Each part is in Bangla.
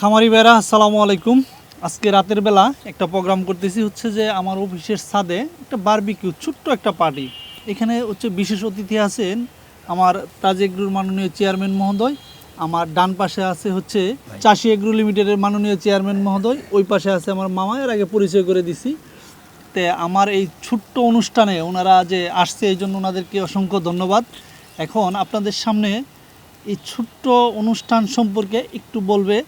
খামারি বেড়া আসসালামু আলাইকুম। আজকে রাতের বেলা একটা প্রোগ্রাম করতেছি হচ্ছে যে আমার অফিসের ছাদে একটা বার্বিকিউ, ছোট্ট একটা পার্টি। এখানে হচ্ছে বিশেষ অতিথি আছেন আমার তাজ এগ্রুর মাননীয় চেয়ারম্যান মহোদয়, আমার ডান পাশে আছে হচ্ছে চাষি এগ্রু লিমিটেডের মাননীয় চেয়ারম্যান মহোদয়, ওই পাশে আছে আমার মামা, এর আগে পরিচয় করে দিছি। তে আমার এই ছোট্ট অনুষ্ঠানে ওনারা যে আসছে, এই জন্য ওনাদেরকে অসংখ্য ধন্যবাদ। এখন আপনাদের সামনে এই ছোট্ট অনুষ্ঠান সম্পর্কে একটু বলবে।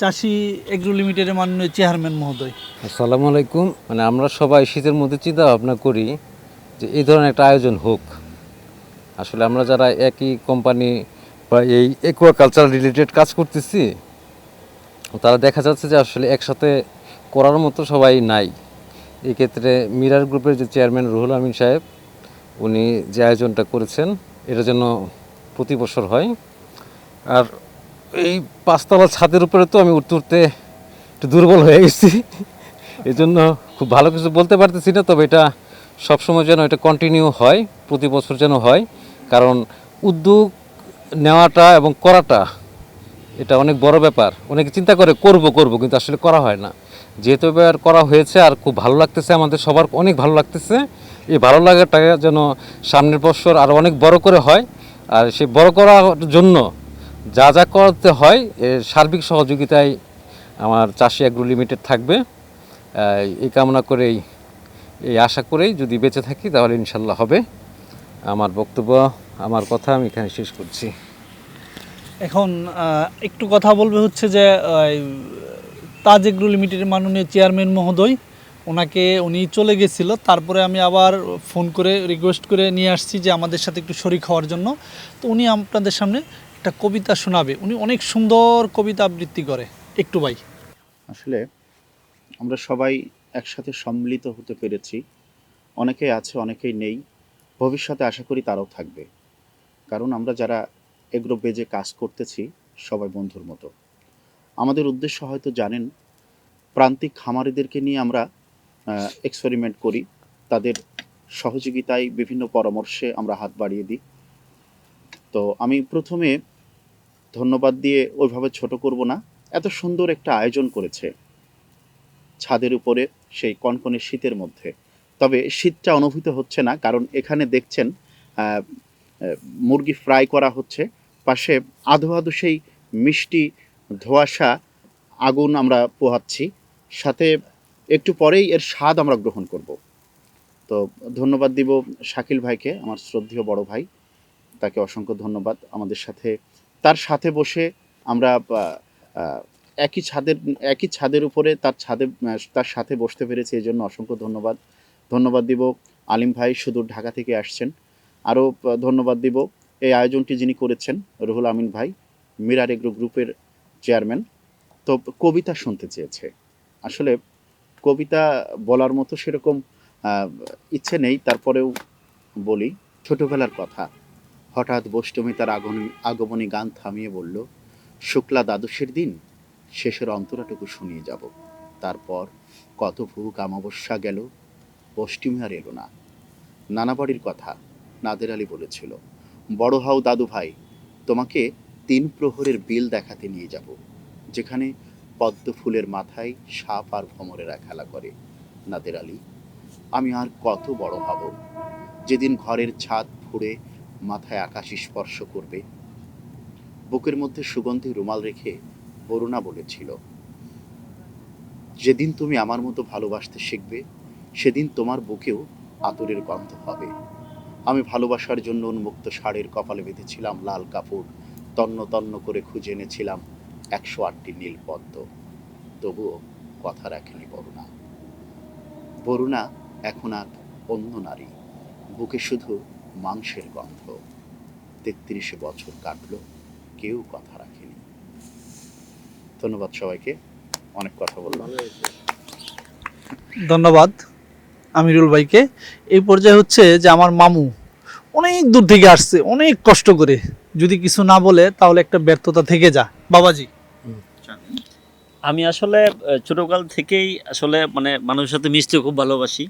চাষি এগ্রো লিমিটেডের মাননীয় চেয়ারম্যান মহোদয়। আসসালামু আলাইকুম। মানে আমরা সবাই শীতের মধ্যে চিন্তা ভাবনা করি যে এই ধরনের একটা আয়োজন হোক। আসলে আমরা যারা একই কোম্পানি বা এই একুয়াকালচার রিলেটেড কাজ করতেছি, তারা দেখা যাচ্ছে যে আসলে একসাথে করার মতো সবাই নাই। এই ক্ষেত্রে মিরার গ্রুপের যে চেয়ারম্যান রুহুল আমিন সাহেব, উনি যে আয়োজনটা করেছেন এটা যেন প্রতি বছর হয়। আর এই পাঁচতলা ছাদের উপরে তো আমি উঠতে উঠতে একটু দুর্বল হয়ে গেছি। এই জন্য খুব ভালো কিছু বলতে পারতেছি না, তবে এটা সবসময় যেন এটা কন্টিনিউ হয়, প্রতি বছর যেন হয়। কারণ উদ্যোগ নেওয়াটা এবং করাটা এটা অনেক বড় ব্যাপার। অনেকে চিন্তা করে, করব করব, কিন্তু আসলে করা হয় না। যেহেতু এবার করা হয়েছে আর খুব ভালো লাগতেছে, আমাদের সবার অনেক ভালো লাগতেছে। এই ভালো লাগাটা যেন সামনের বছর আরও অনেক বড় করে হয়। আর সেই বড় করার জন্য যা যা করতে হয় এর সার্বিক সহযোগিতায় আমার চাষি অ্যাগ্রো লিমিটেড থাকবে। এই কামনা করেই, এই আশা করেই যদি বেঁচে থাকি তাহলে ইনশাল্লাহ হবে। আমার বক্তব্য, আমার কথা আমি এখানে শেষ করছি। এখন একটু কথা বলবে হচ্ছে যে তাজ এগ্রো লিমিটেডের মাননীয় চেয়ারম্যান মহোদয়, ওনাকে উনি চলে গেছিল। তারপরে আমি আবার ফোন করে রিকোয়েস্ট করে নিয়ে আসছি যে আমাদের সাথে একটু শরিক হওয়ার জন্য। তো উনি আপনাদের সামনে একটা কবিতা শোনাবে। উনি অনেক সুন্দর কবিতা আবৃত্তি করে। একটু ভাই। আসলে আমরা সবাই একসাথে সম্মিলিত হতে পেরেছি। অনেকেই আছে, অনেকেই নেই। ভবিষ্যতে আশা করি তারাও থাকবে। কারণ আমরা যারা এগ্রো বেজে কাজ করতেছি, সবাই বন্ধুর মতো। আমাদের উদ্দেশ্য হয়তো জানেন, প্রান্তিক খামারিদেরকে নিয়ে আমরা এক্সপেরিমেন্ট করি। তাদের সহযোগিতায় বিভিন্ন পরামর্শে আমরা হাত বাড়িয়ে দিই। তো আমি প্রথমে ধন্যবাদ দিয়ে ওইভাবে ছোট করব না। এত সুন্দর একটা আয়োজন করেছে। ছাদের উপরে, সেই কনকনে শীতের মধ্যে। তবে শীতটা অনুভূত হচ্ছে না, কারণ এখানে দেখছেন মুরগি ফ্রাই করা হচ্ছে। পাশে আধো আধো সেই মিষ্টি ধোয়াশা আগুন আমরা পোহাচ্ছি। সাথে একটু পরেই এর স্বাদ আমরা গ্রহণ করব। তো ধন্যবাদ দিব শাকিল ভাইকে, আমার শ্রদ্ধেয় বড় ভাই। তাকে অসংখ্য ধন্যবাদ। আমাদের সাথে তার সাথে বসে আমরা একই ছাদের একই ছাদের উপরে তার ছাদে তার সাথে বসতে পেরেছি। এই জন্য অসংখ্য ধন্যবাদ। ধন্যবাদ দিব আলিম ভাই, সুদূর ঢাকা থেকে আসছেন। আরও ধন্যবাদ দিব এই আয়োজনটি যিনি করেছেন, রুহুল আমিন ভাই, মিরার এগ্রো গ্রুপের চেয়ারম্যান। তো কবিতা শুনতে চেয়েছে। আসলে কবিতা বলার মতো সেরকম ইচ্ছে নেই। তারপরেও বলি, ছোটবেলার কথা। হঠাৎ বষ্টমী তার আগমনী আগমনী গান থামিয়ে বলল, শুক্লা দ্বাদশের দিন, শেষের অন্তরাটুকু শুনিয়ে যাব। তারপর কত ভুক আমাবস্যা গেল অষ্টমী আর এলো না। নানা বাড়ির কথা নাদের আলী বলেছিল, বড় হও দাদু ভাই, তোমাকে তিন প্রহরের বিল দেখাতে নিয়ে যাব, যেখানে পদ্ম ফুলের মাথায় সাপ আর ভ্রমরেরা খেলা করে। নাদের আলী, আমি আর কত বড় হব, যেদিন ঘরের ছাদ ফুঁড়ে মাথায় আকাশ স্পর্শ করবে। বুকের মধ্যে সুগন্ধি রুমাল রেখে বরুণা বলেছিল, যেদিন তুমি আমার মতো ভালোবাসতে শিখবে, সেদিন তোমার বুকেও আতরের গন্ধ হবে। আমি ভালোবাসার জন্য উন্মুক্ত ষাঁড়ের কপালে বেঁধেছিলাম লাল কাপড়, তন্ন তন্ন করে খুঁজে এনেছিলাম একশো আটটি নীল পদ্ম তবুও কথা রাখেনি বরুণা। বরুণা এখন আর অন্য নারী। বুকে শুধু মাংসের গন্ধ। তেত্রিশে বছর কাটলো কেউ কথা রাখেনি। ধন্যবাদ সবাইকে অনেক কথা বললাম। ধন্যবাদ আমিরুল ভাইকে। এই পর্যায়ে হচ্ছে যে আমার মামু অনেক দূর থেকে আসছে অনেক কষ্ট করে। যদি কিছু না বলে তাহলে একটা ব্যর্থতা থেকে যা। বাবাজি। আমি আসলে ছোটকাল থেকেই আসলে মানে মানুষের সাথে মিশতে খুব ভালোবাসি।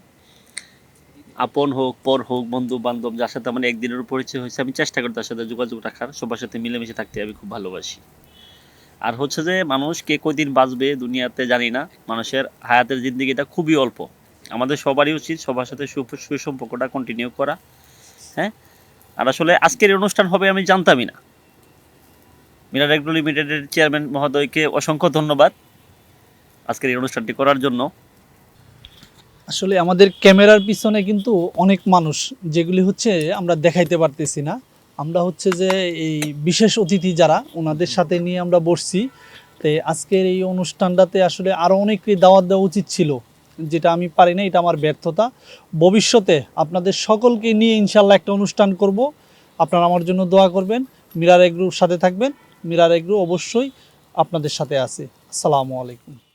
আপন হোক, পর হোক বন্ধু বান্ধব যার সাথে আমার একদিনের পরিচয় হয়েছে, আমি চেষ্টা করি তার সাথে যোগাযোগ রাখার। সবার সাথে মিলেমিশে থাকতে আমি খুব ভালোবাসি। আর হচ্ছে যে, মানুষ কে কদিন বাঁচবে দুনিয়াতে জানি না। মানুষের হায়াতের জিন্দিগিটা খুবই অল্প। আমাদের সবারই উচিত সবার সাথে সুসম্পর্কটা কন্টিনিউ করা। হ্যাঁ? আর আসলে আজকের অনুষ্ঠান হবে আমি জানতামই না। মিরার এগ্রো লিমিটেডের চেয়ারম্যান মহোদয়কে অসংখ্য ধন্যবাদ আজকের এই অনুষ্ঠানটি করার জন্য। আসলে আমাদের ক্যামেরার পিছনে কিন্তু অনেক মানুষ, যেগুলি হচ্ছে আমরা দেখাইতে পারতেছি না। আমরা হচ্ছে যে এই বিশেষ অতিথি যারা, ওনাদের সাথে নিয়ে আমরা বসছি। তো আজকের এই অনুষ্ঠানটাতে আসলে আরও অনেককে দাওয়াত দেওয়া উচিত ছিল, যেটা আমি পারি না এটা আমার ব্যর্থতা। ভবিষ্যতে আপনাদের সকলকে নিয়ে ইনশাল্লাহ একটা অনুষ্ঠান করব। আপনারা আমার জন্য দোয়া করবেন। মিরার এগ্রুর সাথে থাকবেন। মিরার এগ্রু অবশ্যই আপনাদের সাথে আছে। আসসালামু আলাইকুম।